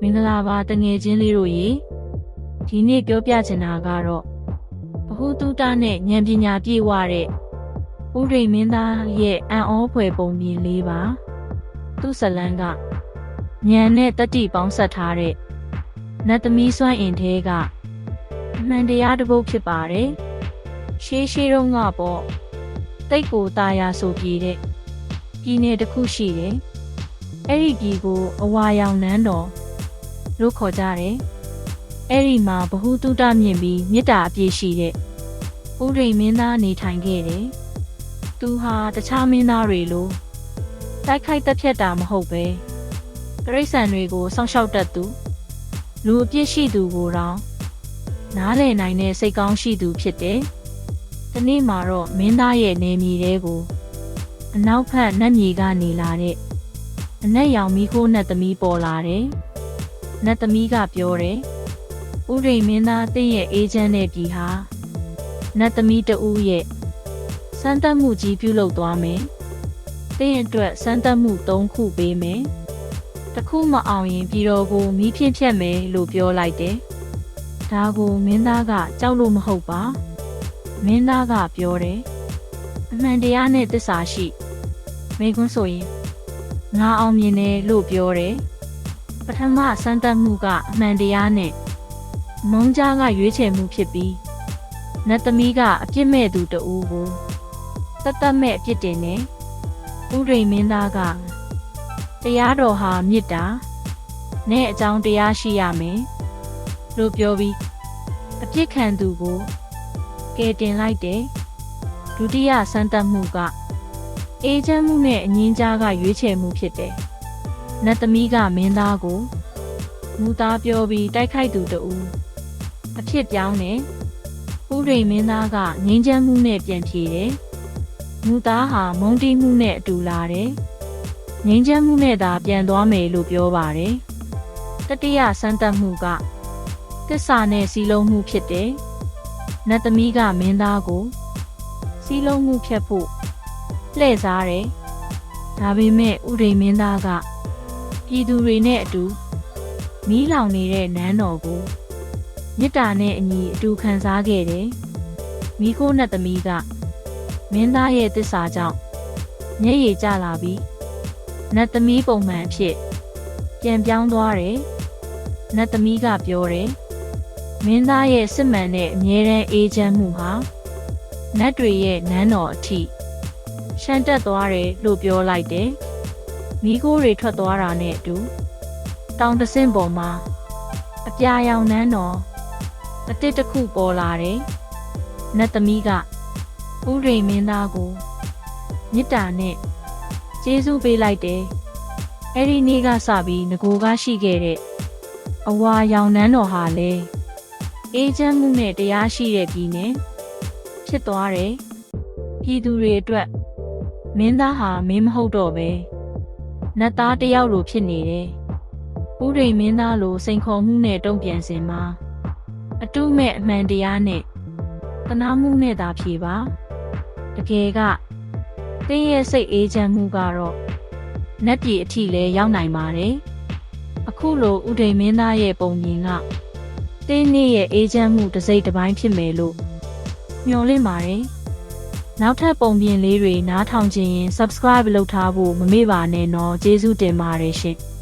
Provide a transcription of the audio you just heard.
မင်္ဂလာပါတငယ်ချင်းလေးတို့ရေဒီနေ့ပြောပြချင်တာကတော့ဘ ഹു တုတနဲ့ဉာဏ်ပညာပြည့်ဝတဲ့ဥရိမင်းသားရဲ့အံ့ဩဖွယ်ပုံပြင်လေးပါသူ့ဇလန်းကဉာဏ်နဲ့တတိပေါင်းဆက်ထားတဲ့နတ်သမီးစွမ်းအင်သေးကအမှန်တရားတစ်ပုဒ်ဖြစ်ပါတယ်ရှေးရှေးတုန်းကပေါ့တိတ်ကိုตาရဆိုပြေတဲ့ပြည်နယ်တစ်ခုရှိတယ်အဲ့ဒီပြည်ကိုအဝါရောင်နန်းတော် လို့ခေါ်ကြတယ်။အဲ့ဒီမှာဘ ഹു တုတမြင့်ပြီးမေတ္တာအပြည့်ရှိတဲ့ဥရိမင်းသားနေထိုင်ခဲ့တယ်။သူဟာတခြားမင်းသားတွေလိုတိုက်ခိုက်တက်ဖြတ်တာမဟုတ်ပဲတရိษံတွေကိုစောင့်ရှောက်တတ်သူလူအပြစ်ရှိသူကိုတော့နားလည်နိုင်တဲ့စိတ်ကောင်းရှိသူဖြစ်တယ်။ဒီနေ့မှာတော့မင်းသားရဲ့နေမြေတွေကိုအနောက်ဘက်နတ်မြေကနေလာတဲ့အနက်ရောင်မီးခိုးနဲ့သမီးပေါ်လာတယ်။ နတ်သမီးကပြောတယ်။ဥရိမင်းသားတင့်ရဲ့အေဂျင့်နဲ့ပြီဟာနတ်သမီးတဦးရဲ့စမ်းသပ်မှုကြီးပြုလုပ်သွားမယ်။တင့်အတွက်စမ်းသပ်မှု၃ခုပေးမယ်။တစ်ခုမအောင်ရင်ပြည်တော်ကိုမီးဖြင့်ဖြတ်မယ်လို့ပြောလိုက်တယ်။ဒါကိုမင်းသားကကြောက်လို့မဟုတ်ပါ။မင်းသားကပြောတယ်။အမှန်တရားနဲ့တစ္ဆာရှိမိကွန်းဆိုရင်ငါအောင်မြင်တယ်လို့ပြောတယ်။ ပထမစမ်းသပ်မှုကအမှန်တရားနဲ့မုံကြားကရွေးချယ်မှုဖြစ်ပြီးနတ်သမီးကအပြစ်မဲ့သူတဦးကိုတတ်တတ်မဲ့အပြစ်တင်နေဥရိမင်းသားကတရားတော်ဟာမေတ္တာနဲ့အကြောင်းတရားရှိရမယ်လို့ပြောပြီးအပြစ်ခံသူကိုကယ်တင်လိုက်တယ်ဒုတိယစမ်းသပ်မှုကအေဂျင့်မှုနဲ့အငင်းကြားကရွေးချယ်မှုဖြစ်တယ် နတ်သမီးကမင်းသားကိုမူသားပြောပြီးတိုက်ခိုက်သူတူအဖြစ်ပြောင်းတယ်ဥရိမင်းသားကငင်းချမ်းမှုနဲ့ပြန်ဖြေတယ်မူသားဟာမုံတီးမှုနဲ့အတူလာတယ်ငင်းချမ်းမှုနဲ့သာပြန်သွားမယ်လို့ပြောပါတယ်တတိယစမ်းသပ်မှုကတစ္ဆာနဲ့စီလုံးမှုဖြစ်တယ်နတ်သမီးကမင်းသားကိုစီလုံးမှုဖြတ်ဖို့လှည့်စားတယ်ဒါပေမဲ့ဥရိမင်းသားက ပြည်သူတွေနဲ့အတူမီးလောင်နေတဲ့နန်းတော်ကိုမေတ္တာနဲ့အညီအတူခံစားခဲ့တယ်။မိခိုးနဲ့သမီးကမင်းသားရဲ့တစ္ဆာကြောင့်မျက်ရည်ကျလာပြီးနတ်သမီးပုံမှန်အဖြစ်ပြန်ပြောင်းသွားတယ်။နတ်သမီးကပြောတယ်။မင်းသားရဲ့စစ်မှန်တဲ့အမြဲတမ်းအေးချမ်းမှုဟာနတ်တွေရဲ့နန်းတော်အထိရှမ်းတက်သွားတယ်လို့ပြောလိုက်တယ်။ မိခိုးတွေထွက်သွားတာနဲ့အတူတောင်တဆင့်ပေါ်မှာအပြာရောင်နန်းတော်အတစ်တစ်ခုပေါ်လာတယ်။နတ်သမီးကဥရိမင်းသားကိုမေတ္တာနဲ့ကျေးဇူးပေးလိုက်တယ်။အဲ့ဒီနေ့ကစပြီးငကိုကရှိခဲ့တဲ့အဝါရောင်နန်းတော်ဟာလေအေးချမ်းမှုနဲ့တရားရှိတဲ့ပြည်နယ်ဖြစ်သွားတယ်။ပြည်သူတွေအတွက်မင်းသားဟာမင်းမဟုတ်တော့ပဲ နတ်သားတစ်ယောက်လိုဖြစ်နေတယ်။ဥရိမင်းသားလိုစိန်ခေါ်မှုနဲ့တုံ့ပြန်စဉ်မှာအတုမဲ့အမှန်တရားနဲ့တနာမှုနဲ့သာဖြေပါ။တကယ်ကတင်းရဲ့စိတ်အေးချမ်းမှုကတော့နတ်ပြည်အထိလည်းရောက်နိုင်ပါတယ်။အခုလိုဥဒိန်မင်းသားရဲ့ပုံမြင်ကတင်းနေ့ရဲ့အေးချမ်းမှုတစ်စိတ်တစ်ပိုင်းဖြစ်မယ်လို့မျှော်လင့်ပါတယ်။ နောက်ထပ်ပုံပြင်လေးတွေနားထောင်ခြင်းရင် subscribe လုပ်ထားဖို့မမေ့ပါနဲ့နော်ကျေးဇူးတင်ပါတယ်ရှင်။